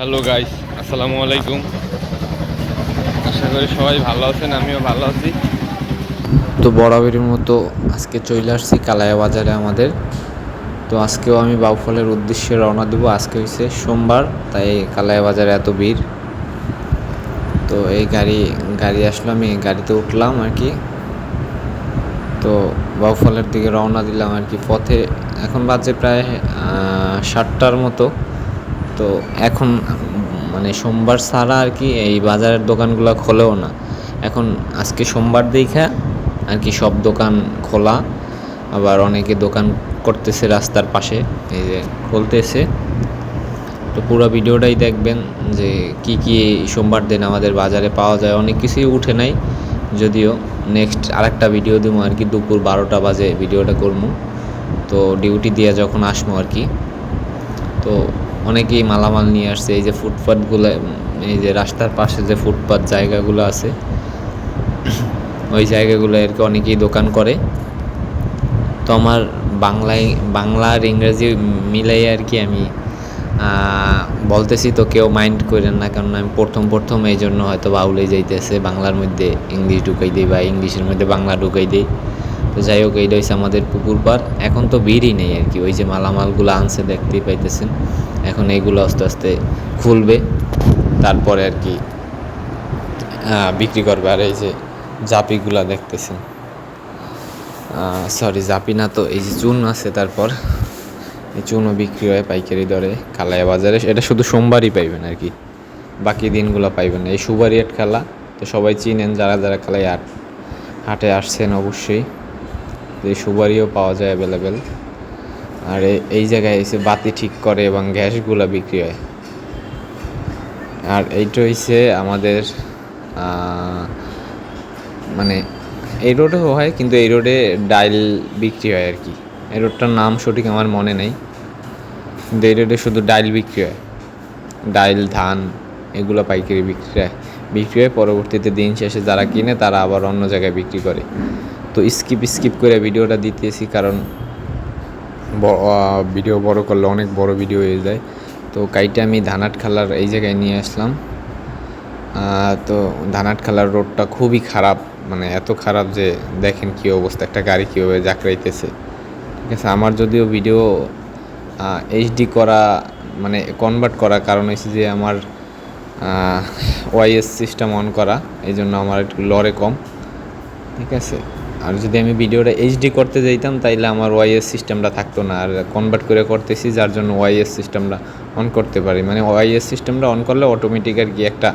Hello guys আসসালামু আলাইকুম। আশা করি সবাই ভালো আছেন, আমিও ভালো আছি। তো বরাবরের মতো আজকে চলে আসছি কালায়া বাজারে আমাদের। তো আজকেও আমি বাউফলের উদ্দেশ্যে রওনা দেবো। আজকে হয়েছে সোমবার, তাই কালায়া বাজারে এত ভিড়। তো এই গাড়ি গাড়ি আসলো, আমি গাড়িতে উঠলাম আর কি। তো বাউফলের দিকে রওনা দিলাম আর কি পথে। এখন বাজে প্রায় সাতটার মতো। তো এখন মানে সোমবার ছাড়া আর কি এই বাজারের দোকানগুলো খোলেও না। এখন আজকে সোমবার দেখা, আর কি সব দোকান খোলা। আবার অনেকে দোকান করতেছে রাস্তার পাশে, এই যে খুলতেছে। তো পুরো ভিডিওটাই দেখবেন যে কি কি সোমবার দিন আমাদের বাজারে পাওয়া যায়। অনেক কিছুই উঠে নাই, যদিও নেক্সট আরেকটা ভিডিও দেবো আর কি, দুপুর বারোটা বাজে ভিডিওটা করব। তো ডিউটি দিয়ে যখন আসব আর কি। তো অনেকেই মালামাল নিয়ে আসছে, এই যে ফুটপাথগুলো এই যে রাস্তার পাশে যে ফুটপাথ জায়গাগুলো আছে, ওই জায়গাগুলো আর কি অনেকেই দোকান করে। তো আমার বাংলায় বাংলা আর ইংরেজি মিলাই আর কি আমি বলতেছি তো কেউ মাইন্ড করেন না, কারণ আমি প্রথম প্রথম এই জন্য হয়তো বাউলে যাইতেছে, বাংলার মধ্যে ইংলিশ ঢুকাই দিই বা ইংলিশের মধ্যে বাংলা ঢুকাই দিই। তো যাই হোক এইটা হচ্ছে আমাদের পুকুর পার এখন তো ভিড়ই নেই আর কি, ওই যে মালামালগুলো আনছে দেখতেই পাইতেছেন। এখন এইগুলো আস্তে আস্তে খুলবে। তারপরে আর কি বিক্রি করবে। আর এই যে জাপিগুলা দেখতেছেন। সরি জাপি না তো, এই যে চুন আছে তারপর। এই চুনও বিক্রি হয় পাইকারি দরে কালায়া বাজারে। এটা শুধু সোমবারই পাইবেন আর কি। বাকি দিনগুলো পাইবেন এই সুবারি হাট খেলা, তো সবাই চিনেন, যারা যারা খেলায় হাট হাটে আসছেন অবশ্যই। তো এই সুবারিও পাওয়া যায় অ্যাভেলেবেল আর এই জায়গায় এসে বাতি ঠিক করে এবং গ্যাসগুলো বিক্রি হয়। আর এইটা হইছে আমাদের মানে এই রোডেও হয়, কিন্তু এই রোডে ডাইল বিক্রি হয় আর কি এই রোডটার নাম সঠিক আমার মনে নেই, কিন্তু এই রোডে শুধু ডাইল বিক্রি হয়। ডাইল, ধান, এগুলো পাইকারি বিক্রি হয়। বিক্রি হয়, পরবর্তীতে দিন শেষে যারা কিনে তারা আবার অন্য জায়গায় বিক্রি করে। তো স্কিপ স্কিপ করে ভিডিওটা দিতেছি কারণ ভিডিও বড় করলে অনেক বড় ভিডিও হয়ে যায়। তো কাইটা আমি ধানাট খালার এই জায়গায় নিয়ে আসলাম। তো ধানাট খালার রোডটা খুবই খারাপ মানে এত খারাপ যে দেখেন কী অবস্থা, একটা গাড়ি কীভাবে জাকড়াইতেছে। ঠিক আছে, আমার যদিও ভিডিও এইচডি করা মানে কনভার্ট করা কারণ হচ্ছে যে আমার ওয়াইএস সিস্টেম অন করা, এই জন্য আমার একটু লরে কম। ঠিক আছে? আর যদি আমি ভিডিওটা এইচডি করতে যাইতাম, তাইলে আমার ওয়াইএস সিস্টেমটা থাকতো না। আর কনভার্ট করে করতেছি, যার জন্য ওয়াইএস সিস্টেমটা অন করতে পারি। মানে ওয়াইএস সিস্টেমটা অন করলে অটোমেটিক আর কি একটা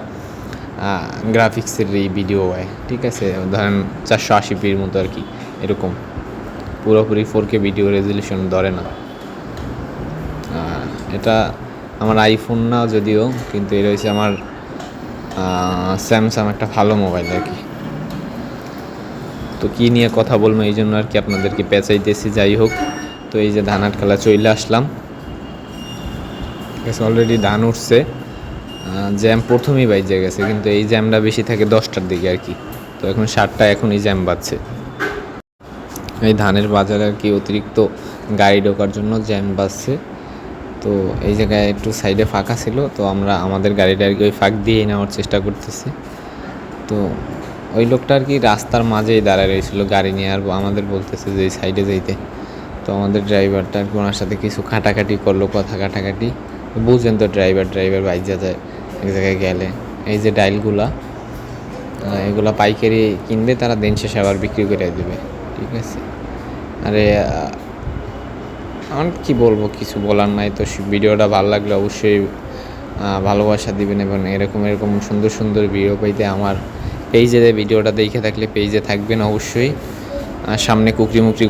গ্রাফিক্সের এই ভিডিও হয়। ঠিক আছে? ধরেন চারশো আশি পির মতো আর কি, এরকম। পুরোপুরি ফোর কে ভিডিও রেজলিউশন ধরে না। এটা আমার আইফোন না যদিও, কিন্তু এটা হচ্ছে আমার স্যামসাং একটা ভালো মোবাইল আর কি। তো কী নিয়ে কথা বলব এই জন্য আর কি আপনাদেরকে পেঁচাইতেছি, যাই হোক। তো এই যে ধানাট খেলা চলে আসলাম। ঠিক অলরেডি ধান উঠছে। জ্যাম প্রথমেই বাইজে গেছে, কিন্তু এই জ্যামটা বেশি থাকে দশটার দিকে আর কি। তো এখন সাতটা, এখনই জ্যাম বাজছে। এই ধানের বাজারে আর কি অতিরিক্ত গাড়ি ঢোকার জন্য জ্যাম বাজছে। তো এই জায়গায় একটু সাইডে ফাঁকা ছিল, তো আমরা আমাদের গাড়িটা আর কি ওই ফাঁক দিয়ে নেওয়ার চেষ্টা করতেছি। তো ওই লোকটা আর কি রাস্তার মাঝেই দাঁড়ায় রয়েছিল, গাড়ি নিয়ে আর আমাদের বলতেছে যে সাইডে যাইতে। তো আমাদের ড্রাইভারটা আর কি ওনার সাথে কিছু খাটাখাটি করল, কথা কাটাকাটি। বুঝেন তো ড্রাইভার ড্রাইভার বাইজা যায় এক জায়গায় গেলে। এই যে ডাইলগুলা এগুলা পাইকারি কিনবে তারা দিন শেষে আবার বিক্রি করে দেবে, ঠিক আছে? আরে আমার কি বলব, কিছু বলার নাই তো। ভিডিওটা ভালো লাগলে অবশ্যই ভালোবাসা দিবেন এবং এরকম এরকম সুন্দর সুন্দর ভিডিও পাইতে আমার পেজে ভিডিওটা দেখে থাকলে পেজে থাকবেন অবশ্যই। সামনে কুকরি মুকরি